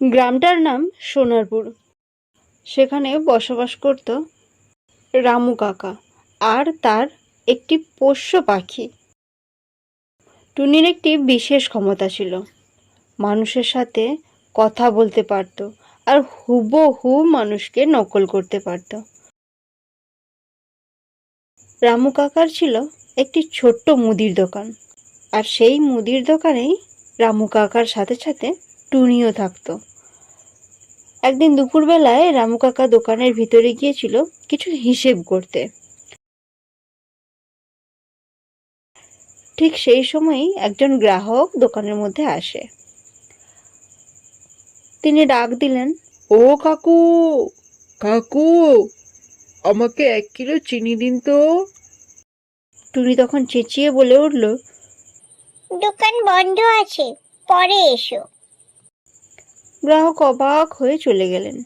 গ্রামটার নাম সোনারপুর। সেখানে বসবাস করত রামু কাকা আর তার একটি পোষ্য পাখি। টুনির একটি বিশেষ ক্ষমতা ছিল। মানুষের সাথে কথা বলতে পারত আর হুবহু মানুষকে নকল করতে পারত। রামু কাকার ছিল একটি ছোট্ট মুদির দোকান আর সেই মুদির দোকানেই রামু কাকার সাথে সাথে টুনিও থাকতো। একদিন দুপুরবেলায় রামু কাকা দোকানের ভিতরে গিয়েছিল কিছু হিসেব করতে। ঠিক সেই সময়ই একজন গ্রাহক দোকানের মধ্যে আসে। তিনি ডাক দিলেন ও কাকু কাকু আমাকে এক কিলো চিনি দিন তো। টুনি তখন চেঁচিয়ে বলে উঠল দোকান বন্ধ আছে পরে এসো। গ্রাহক অবাক হয়ে চলে গেলেন।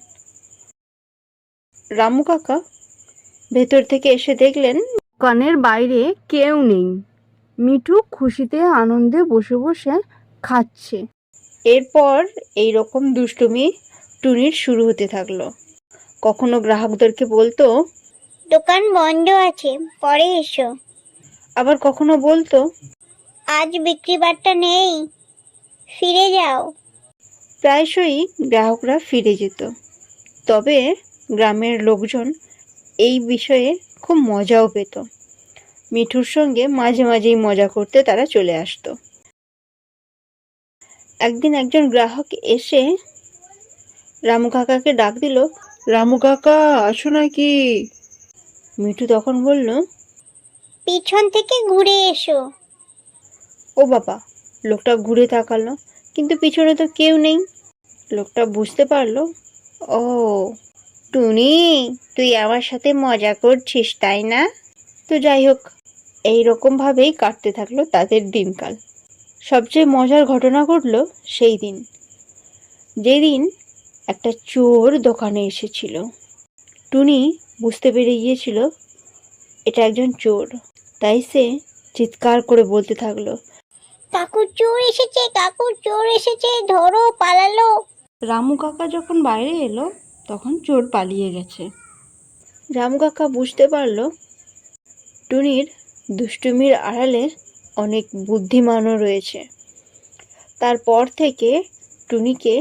রামু কাকা ভেতর থেকে এসে দেখলেন দোকানের বাইরে কেউ নেই। মিঠু খুশিতে আনন্দে বসে বসে খাচ্ছে। এরপর এই রকম দুষ্টুমি টুনির শুরু হতে থাকল। কখনো গ্রাহকদেরকে বলতো দোকান বন্ধ আছে পরে এসো। আবার কখনো বলতো আজ বিক্রি বাট্টা নেই ফিরে যাও। প্রায়শই গ্রাহকরা ফিরে যেত। তবে গ্রামের লোকজন এই বিষয়ে খুব মজাও পেত। মিঠুর সঙ্গে মাঝে মাঝেই মজা করতে তারা চলে আসতো। একদিন একজন গ্রাহক এসে রামু কাকাকে ডাক দিল রামু কাকা আসো নাকি? মিঠু তখন বলল পিছন থেকে ঘুরে এসো। ও বাবা লোকটা ঘুরে তাকালো। কিন্তু পিছনে তো কেউ নেই। লোকটা বুঝতে পারল। ও, টুনি, তুই আমার সাথে মজা করছিস, তাই না? তো যাই হোক এই রকমভাবেই কাটতে থাকল তাদের দিনকাল। সবচেয়ে মজার ঘটনা ঘটলো সেই দিন। যেদিন একটা চোর দোকানে এসেছিল। টুনি বুঝতে পেরে গিয়েছিল, এটা একজন চোর। তাই সে চিৎকার করে বলতে থাকল কাকুর চোর এসেছে কাকুর চোর এসেছে ধরো পালালো। রামু কাকা যখন বাইরে এলো তখন চোর পালিয়ে গেছে। রামু কাকা বুঝতে পারল টুনির দুষ্টুমির আড়ালে অনেক বুদ্ধিমানও রয়েছে। তারপর থেকে টুনিকে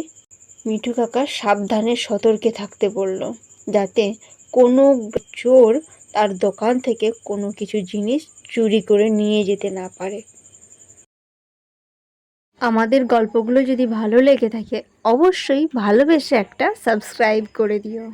মিঠু কাকা সাবধানে সতর্কে থাকতে বলল যাতে কোনো চোর তার দোকান থেকে কোনো কিছু জিনিস চুরি করে নিয়ে যেতে না পারে। আমাদের গল্পগুলো যদি ভালো লেগে থাকে অবশ্যই ভালোবেসে একটা সাবস্ক্রাইব করে দিও।